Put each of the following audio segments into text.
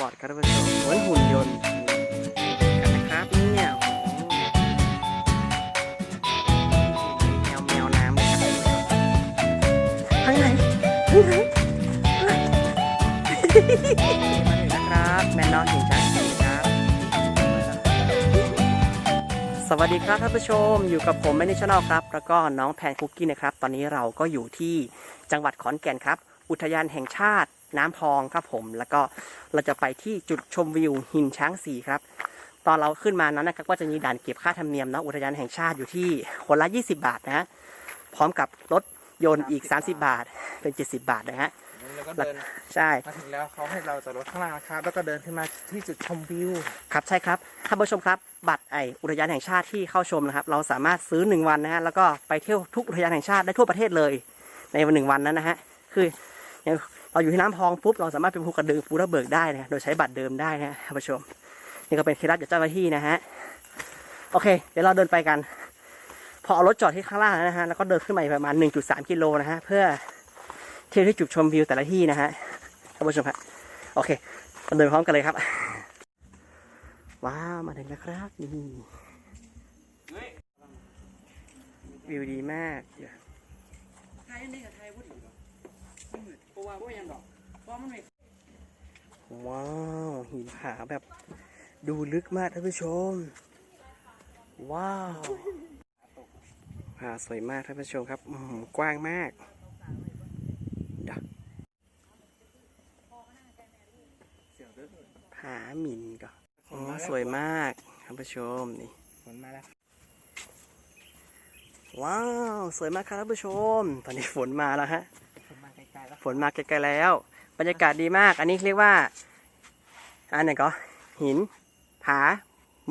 บอทครับท่านผู้ชมเหมือนหุ่นยนต์กันนะครับเนี่ยโอ้โหแมวแมวน้ำเลยครับทางไหนทางไหนมาถึงนะครับแมนนอนหินจ้าสครับสวัสดีครับท่านผู้ชมอยู่กับผมแมนชแนลครับ แล้วก็น้องแพนคุกกี้นะครับ ตอนนี้เราก็อยู่ที่จังหวัดขอนแก่นครับ อุทยานแห่งชาติ น้ำพองครับผม แล้วก็เราจะไปที่จุดชมวิวหินช้างสีครับ ตอนเราขึ้นมานั้นนะครับก็จะมีด่านเก็บค่าธรรมเนียมเนาะอุทยานแห่งชาติอยู่ที่คนละ 20 บาทนะฮะพร้อมกับรถยนต์อีก 30 บาทเป็น 70 บาทนะฮะแล้วก็เดินใช่มาถึงแล้วเขาให้เราจอดรถข้างล่างนะครับ แล้วก็เดินขึ้นมาที่จุดชมวิวครับใช่ครับท่านผู้ชมครับ บัตรไออุทยานแห่งชาติที่เข้าชมนะครับ เราสามารถซื้อ 1 วันนะฮะแล้วก็ไปเที่ยวทุกอุทยานแห่งชาติได้ทั่วประเทศเลย ในวันหนึ่งวันนั้นนะฮะคืออย่าง เราอยู่ที่น้ำพองปุ๊บเราสามารถไปภูกระดึงภูระเบิกได้นะโดยใช้บัตรเดิมได้นะฮะท่านผู้ชม นี่ก็เป็นเคล็ดลับจากเจ้าหน้าที่นะฮะโอเค เดี๋ยวเราเดินไปกัน พอเอารถจอดที่ข้างล่างนะฮะแล้วก็เดินขึ้นไปประมาณ 1.3 กิโลนะฮะเพื่อเที่ยวที่จุดชมวิวแต่ละที่นะฮะท่านผู้ชมครับโอเคเราเดินพร้อมกันเลยครับ ว้าวมาถึงแล้วครับนี่วิวดีมากไทยนี่กับไทยพูดถึง เพราะว่าว่ายังดอกเพราะมันไม่ว้าวหินผาแบบดูลึกมากท่านผู้ชม ว้าวผาสวยมากท่านผู้ชมครับกว้างมากเดี๋ยวผาหมินก่อนอ๋อสวยมากท่านผู้ชมนี่ฝนมาแล้วว้าว สวยมากครับท่านผู้ชม ตอนนี้ฝนมาแล้วฮะ ฝนมาไกลๆแล้วฝนมาไกลๆแล้ว บรรยากาศดีมาก อันนี้เรียกว่าอันไหนก็หินผา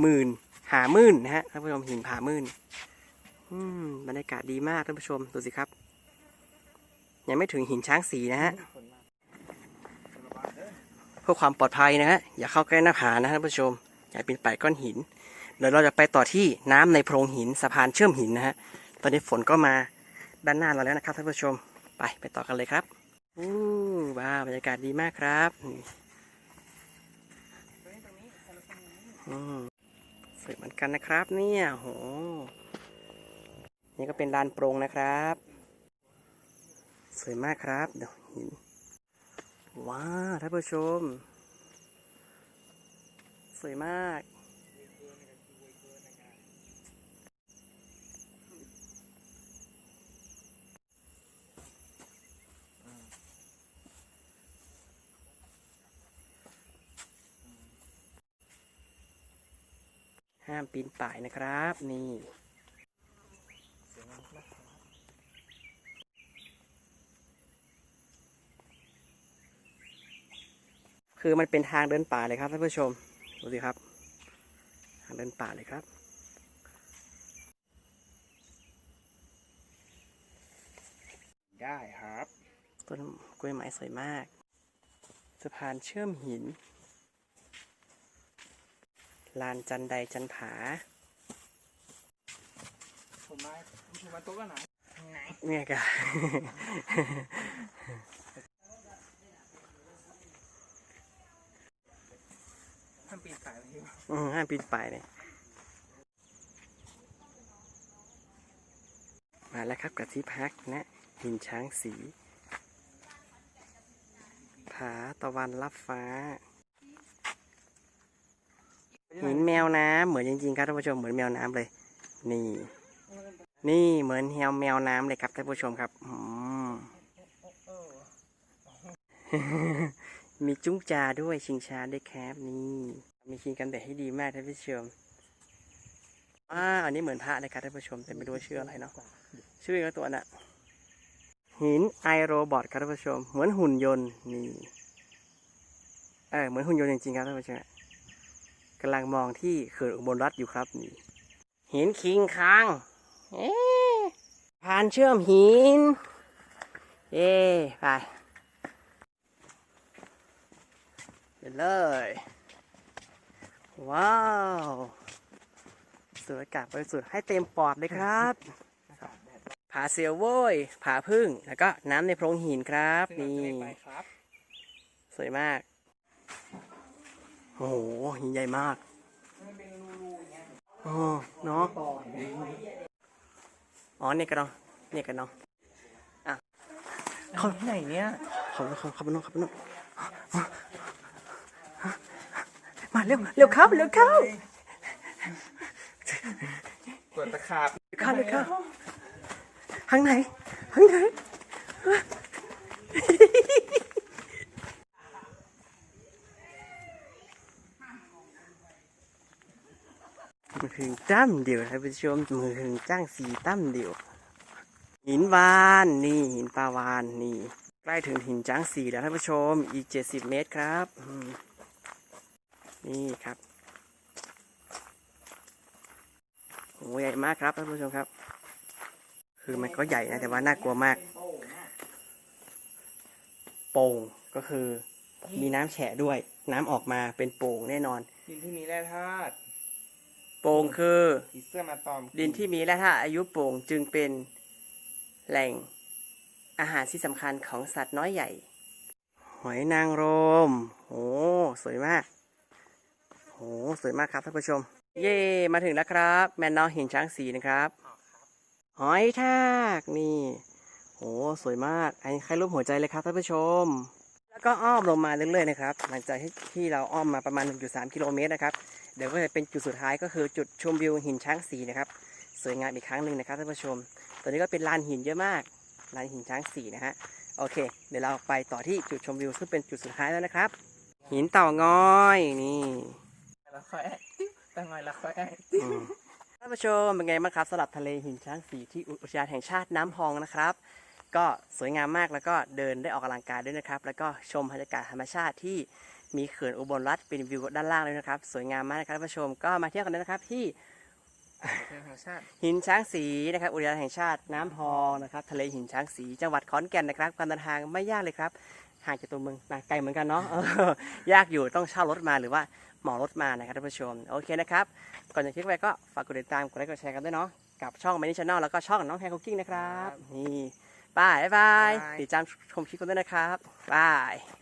หมื่นหามื่นนะฮะท่านผู้ชมหินผามื่นอืมบรรยากาศดีมากท่านผู้ชมดูสิครับ ยังไม่ถึงหินช้างสีนะฮะเพื่อความปลอดภัยนะฮะอย่าเข้าใกล้หน้าผานะท่านผู้ชม อย่าปีนป่ายก้อนหินเดี๋ยวเราจะไปต่อที่น้ำในโพรงหินสะพานเชื่อมหินนะฮะตอนนี้ฝนก็มาด้านหน้าเราแล้วนะครับท่านผู้ชมไปไปต่อกันเลยครับ อู้ว้าวบรรยากาศดีมากครับอืมสวยเหมือนกันนะครับ เนี่ยโห นี่ก็เป็นลานโปรงนะครับ สวยมากครับเดี๋ยวหินว้าวท่านผู้ชม สวยมาก ห้ามปีนป่ายนะครับ นี่คือมันเป็นทางเดินป่าเลยครับท่านผู้ชมดูสิครับ ทางเดินป่าเลยครับ ได้ครับ ต้นกล้วยไม้สวยมากสะพานเชื่อมหิน ลานจันไดจันผาฝนมาฝนมาตกแล้วนะไงเนี่ยกะท่านปีนสายไปที่อืมห้ามปีนป่ายเลยมาแล้วครับกับที่พักนะหินช้างสี ผาตะวันรับฟ้า หินแมวน้ำเหมือนจริงๆครับท่านผู้ชมเหมือนแมวน้ำเลย นี่ นี่เหมือนแฮวแมวน้ำเลยครับท่านผู้ชมครับอืมมีจุ้งจาด้วยชิงช้าด้วยแคบนี่มีครีมกันแดดให้ดีมากท่านผู้ชมอ่าอันนี้เหมือนพระเลยครับท่านผู้ชมแต่ไม่รู้ชื่ออะไรเนาะชื่อก็ตัวน่ะหินไอโรบอทครับท่านผู้ชม เหมือนหุ่นยนต์นี่เออเหมือนหุ่นยนต์จริงๆครับท่านผู้ชม กำลังมองที่เขื่อนอุบลรัฐอยู่ครับนี่หินคิงคังเอ๊ะผ่านเชื่อมหิน เย้ไปไปเลย ว้าวสูดอากาศบริสุทธิ์ให้เต็มปอดเลยครับผาเซียวโว้ยผาพึ่ง แล้วก็น้ำในโพรงหินครับซึ่งเรานี่จะได้ไปครับสวยมาก โอ้โหหินใหญ่มากมันเป็นรูๆอย่างเงี้ยอ๋อเนาะอ๋อเนี่ยกันเนาะเนี่ยกันเนาะเขาที่ไหนเนี่ยเขาเขาเขาไปนู่นเขาไปนู่นมาเร็วเร็วครับเร็วครับกดตะขาบเร็วครับเร็วครับข้างไหนข้างไหน มือถึงตั้มเดียวท่านผู้ชมมือถึงจ้างสีตั้มเดียว หินวานนี่หินปลาวานนี่ ใกล้ถึงหินจ้างสีแล้วท่านผู้ชมอีก70เมตรครับนี่ครับโอ้ใหญ่มากครับท่านผู้ชมครับ คือมันก็ใหญ่นะแต่ว่าน่ากลัวมาก โป่งก็คือมีน้ำแฉะด้วย น้ำออกมาเป็นโป่งแน่นอนดินที่มีแร่ธาตุ โป่งคือผีเสื้อมาตอมดินที่มีแร่ธาตุอายุโป่งจึงเป็นแหล่งอาหารที่สำคัญของสัตว์น้อยใหญ่ หอยนางรมโอ้สวยมากโอ้สวยมากครับท่านผู้ชม เย่มาถึงแล้วครับ แมนนอหินช้างสีนะครับ หอยทากนี่โอ้สวยมากอันนี้ใครรูปหัวใจเลยครับท่านผู้ชม แล้วก็อ้อมลงมาเรื่อยๆนะครับ หลังจากที่ที่เราอ้อมมาประมาณ1.3กิโลเมตรนะครับ เดี๋ยวก็จะเป็นจุดสุดท้ายก็คือจุดชมวิวหินช้างสีนะครับ สวยงามอีกครั้งหนึ่งนะครับท่านผู้ชมตัวนี้ก็เป็นลานหินเยอะมากลานหินช้างสีนะฮะโอเค เดี๋ยวเราไปต่อที่จุดชมวิวซึ่งเป็นจุดสุดท้ายแล้วนะครับ หินเต่างอยนี่แล้วค่อยตั้งไงแล้วค่อยอืมท่านผู้ชมเป็นไงบ้างครับสำหรับทะเลหินช้างสีที่อุทยานแห่งชาติน้ำพองนะครับ ก็สวยงามมากแล้วก็เดินได้ออกกำลังกายด้วยนะครับ แล้วก็ชมบรรยากาศธรรมชาติที่ มีเขื่อนอุบลรัฐเป็นวิวด้านล่างเลยนะครับ สวยงามมากนะครับท่านผู้ชมก็มาเที่ยวกันได้นะครับที่เป็นธรรมชาติหินช้างสีนะครับอุทยานแห่งชาติน้ำพองนะครับ ทะเลหินช้างสีจังหวัดขอนแก่นนะครับการเดินทางไม่ยากเลยครับห่างจากตัวเมืองนะไกลเหมือนกันเนาะเออยากอยู่ต้องเช่ารถมาหรือว่าเหมารถมานะครับท่านผู้ชมโอเคนะครับก่อนจะคลิกไปก็ฝากกดติดตามกดไลค์กดแชร์กันด้วยเนาะกับช่องมินิชแนลแล้วก็ช่องน้องแทนคุกกิ้งนะครับนี่บายบายบ๊ายบายติดตามชมคลิปกันด้วยนะครับบาย